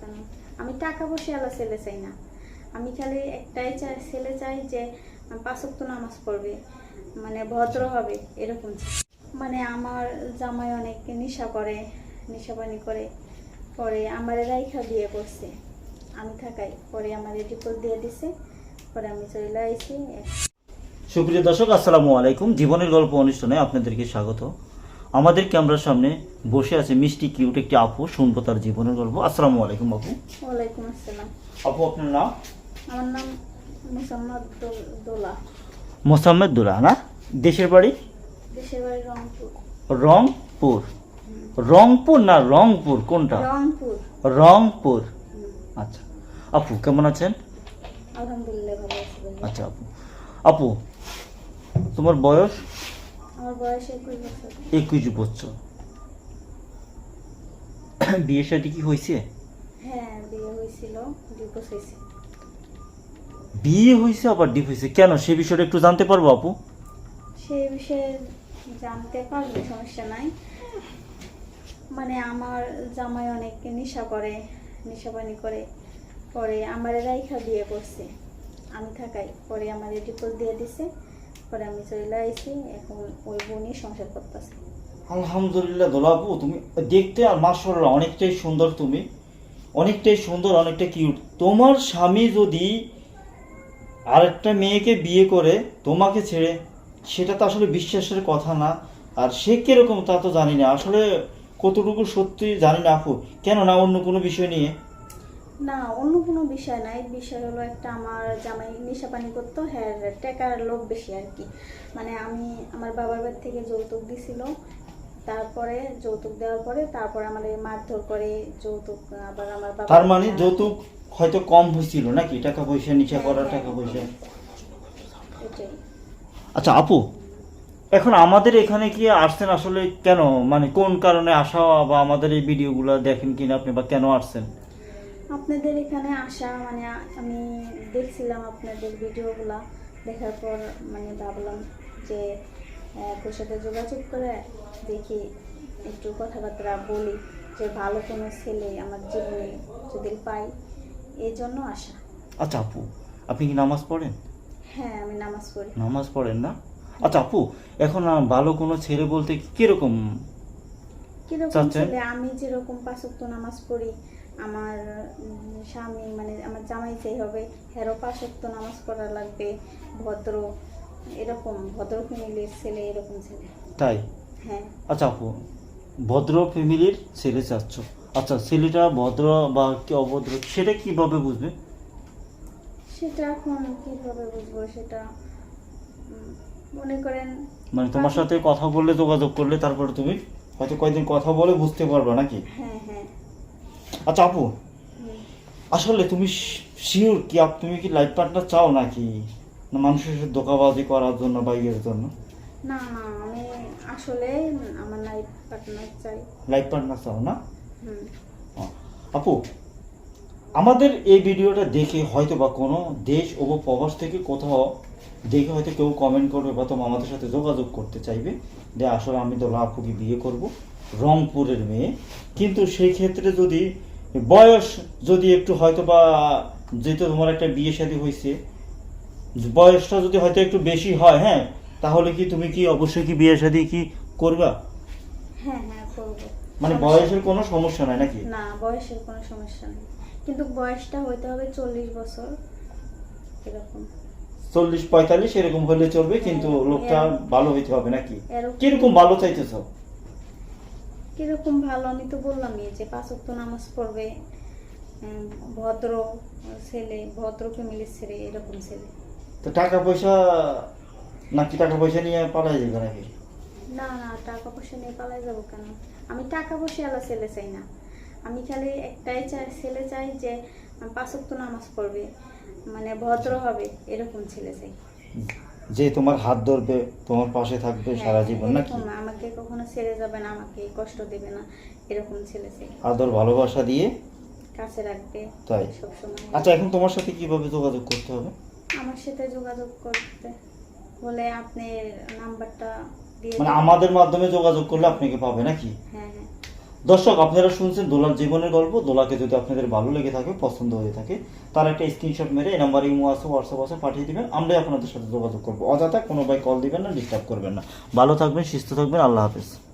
কেন? আমি টাকা পয়সা আলা ছেলে চাই না। আমি খালি একটাই চাই, ছেলে চাই যে পাঁচক্ত নামাজ পড়বে মানে ভদ্র হবে, এরকম মানে আমার জামাই অনেক নেশা করে, নেশাপানি করে, পরে আমার রাইখা বিয়ে করছে। আমি থাকাই, পরে আমার ডিপোজ দিয়ে দিছে, পরে আমি চলে আইছি। সুপ্রিয় দর্শক, আসসালামু আলাইকুম। জীবনের গল্প অনুষ্ঠানে আপনাদেরকে স্বাগত। আমাদের ক্যামেরার সামনে বসে আছে মিষ্টি কিউট একটি আপু। শুনব তার জীবনের গল্প। আসসালামু আলাইকুম আপু। ওয়ালাইকুম আসসালাম। আপু আপনার নাম? আমার নাম মুসাম্মদ দোলা। মোসাম্মেদ দুলা না? দেশের বাড়ি? দেশের বাড়ি রংপুর। রংপুর। রংপুর না রংপুর? কোনটা? রংপুর। রংপুর। আচ্ছা। আপু কেমন আছেন? আলহামদুলিল্লাহ ভালো আছি আচ্ছা আপু। আপু তোমার বয়স? আমার বয়স একুশ বছর। একুশ বছর। বিয়ে শাদী কি হয়েছে? হ্যাঁ বিয়ে হয়েছিল ডিভোর্স হয়েছে। বিয়ে হয়েছে আবার ডিপ হয়েছে। কেন? সে বিষয়টা একটু জানতে পারব আপু? সেই বিষয়ে জানতে পারবে সমস্যা নাই। মানে আমার জামাই অনেক নেশা করে নেশাপানি করে। পরে আমার রাইখা বিয়ে করছে। আমি থাকাই পরে আমার ডিপোজ দিয়ে দিছে। পরে আমি চলে আইছি, এখন ওই বোনই সংসার করতেছে। আলহামদুলিল্লাহ দোলা তুমি দেখতে আর মাসাল্লাহ অনেকটাই সুন্দর তুমি। অনেকটাই সুন্দর, অনেকটা কিউট তোমার স্বামী যদি আরেকটা মেয়েকে বিয়ে করে তোমাকে ছেড়ে, সেটা তো আসলে বিশ্বাসের কথা না। আর সে কীরকম তা তো জানি না। আসলে কতটুকু সত্যি জানি না আপু। কেন না অন্য কোনো বিষয় নিয়ে? না অন্য কোনো বিষয় নাই বিষয় হলো একটা আমার জামাই নেশা পানি করতো হ্যাঁ টাকার লোভ বেশি আর কি। মানে আমি আমার বাবার বাড়ি থেকে যৌতুক দিছিল তারপরে যৌতুক দেওয়ার পরে তারপরে আমাদের মারধর করে যৌতুক আবার আমার বাবা তার মানে যৌতুক হয়তো কম হয়েছিল নাকি? টাকা পয়সা নিচে করা টাকা পয়সা আচ্ছা আপু এখন আমাদের এখানে কি আসছেন আসলে কেন? মানে কোন কারণে আসা বা আমাদের এই ভিডিওগুলো দেখেন কিনা আপনি বা কেন আসছেন? আপনাদের এখানে আসা মানে আমি দেখছিলাম আপনাদের ভিডিওগুলা দেখার পর মানে ভাবলাম যে ওর সাথে যোগাযোগ করে দেখি একটু কথাবার্তা বলি যে ভালো কোনো ছেলে আমার জীবনে যদি পাই এই জন্য আসা। আচ্ছা আপু আপনি কি নামাজ পড়েন? হ্যাঁ আমি নামাজ পড়ি। নামাজ পড়েন না? আচ্ছা আপু এখন ভালো কোনো ছেলে বলতে কীরকম কীরকম ছেলে? আমি যেরকম পাঁচক্ত নামাজ পড়ি আমার স্বামী মানে আমার জামাই চাই হবে হেরো পাঁচক্ত নামাজ পড়া লাগবে ভদ্র এরকম ভদ্র ফ্যামিলির ছেলে এরকম ছেলে। তাই? হ্যাঁ। আচ্ছা আপু ভদ্র ফ্যামিলির ছেলে চাচ্ছ। আচ্ছা ছেলেটা ভদ্র বা কি অভদ্র সেটা কীভাবে বুঝবে? সেটা এখন কীভাবে বুঝব সেটা মনে করেন মানে তোমার সাথে কথা বললে যোগাযোগ করলে তারপরে তুমি হয়তো কয়েকদিন কথা বলে বুঝতে পারবে নাকি? হ্যাঁ হ্যাঁ। আচ্ছা আপু। আসলে তুমি শিওর কি আপ- তুমি কি লাইফ পার্টনার চাও নাকি? না মানুষের সাথে ধোকাবাজি করার জন্য বা ইয়ের জন্য? না আমি আসলে আমার লাইফ পার্টনার চাই। লাইফ পার্টনার চাও না? আপু আমাদের এই ভিডিওটা দেখে হয়তো বা কোনো দেশ ও প্রবাস থেকে কোথাও দেখে হয়তো কেউ কমেন্ট করবে বা তোমার আমাদের সাথে যোগাযোগ করতে চাইবে। যে আসলে আমি তো আপুকে বিয়ে করব। রংপুরের মেয়ে। কিন্তু সেই ক্ষেত্রে যদি বয়স যদি একটু হয়তো বা যেহেতু তোমার একটা বিয়ে শাদী হয়েছে বয়সটা যদি হয়তো একটু বেশি হয় হ্যাঁ তাহলে কি তুমি কি অবশ্যই কি বিয়ে শাদী কি করবা? হ্যাঁ হ্যাঁ করব। মানে বয়সের কোনো সমস্যা নাই নাকি? না বয়সের কোনো সমস্যা নেই। কিন্তু বয়সটা হইতে হবে চল্লিশ বছর এরকম। চল্লিশ পঁয়তাল্লিশ এরকম হলে চলবে কিন্তু হ্যাঁ, লোকটা ভালো হইতে হবে নাকি? কীরকম ভালো চাইতেছ? কীরকম ভালো? আমি তো বললামই যে পাঁচ ওয়াক্ত নামাজ পড়বে ভদ্র ছেলে ভদ্র ফ্যামিলির ছেলে এরকম ছেলে। তো টাকা পয়সা নাকি টাকা পয়সা নিয়ে পালাই যাবে নাকি? না না টাকা পয়সা নিয়ে পালাই যাব কেন? আমি টাকা পয়সা আলা ছেলে চাই না। আমি খালি একটাই চাই ছেলে চাই যে পাঁচ ওয়াক্ত নামাজ পড়বে মানে ভদ্র হবে এরকম ছেলে চাই। যে তোমার হাত ধরবে তোমার পাশে থাকবে সারা হ্যাঁ, জীবন নাকি? আমাকে কখনো ছেড়ে যাবে না আমাকে কষ্ট দেবে না এরকম ছেলে আদর ভালোবাসা দিয়ে? কাছে রাখবে তাই? সবসময়। আচ্ছা এখন তোমার সাথে কীভাবে যোগাযোগ করতে হবে? আমার সাথে যোগাযোগ করতে বলে আপনি নাম্বারটা দিয়ে মানে আমাদের মাধ্যমে যোগাযোগ করলে আপনাকে পাবে নাকি? হ্যাঁ হ্যাঁ। দর্শক, আপনারা শুনছেন দোলার জীবনের গল্প। দোলাকে যদি আপনাদের ভালো লেগে থাকে, পছন্দ হয়ে থাকে, তার একটা স্ক্রিনশট মেরে এই নাম্বারে ইমো আছে হোয়াটসঅ্যাপ আছে পাঠিয়ে দেবেন। আমরাই আপনাদের সাথে যোগাযোগ করব। অযথা কোনো ভাই কল দিবেন না ডিস্টার্ব করবেন না। ভালো থাকবেন, সুস্থ থাকবেন। আল্লাহ হাফেজ।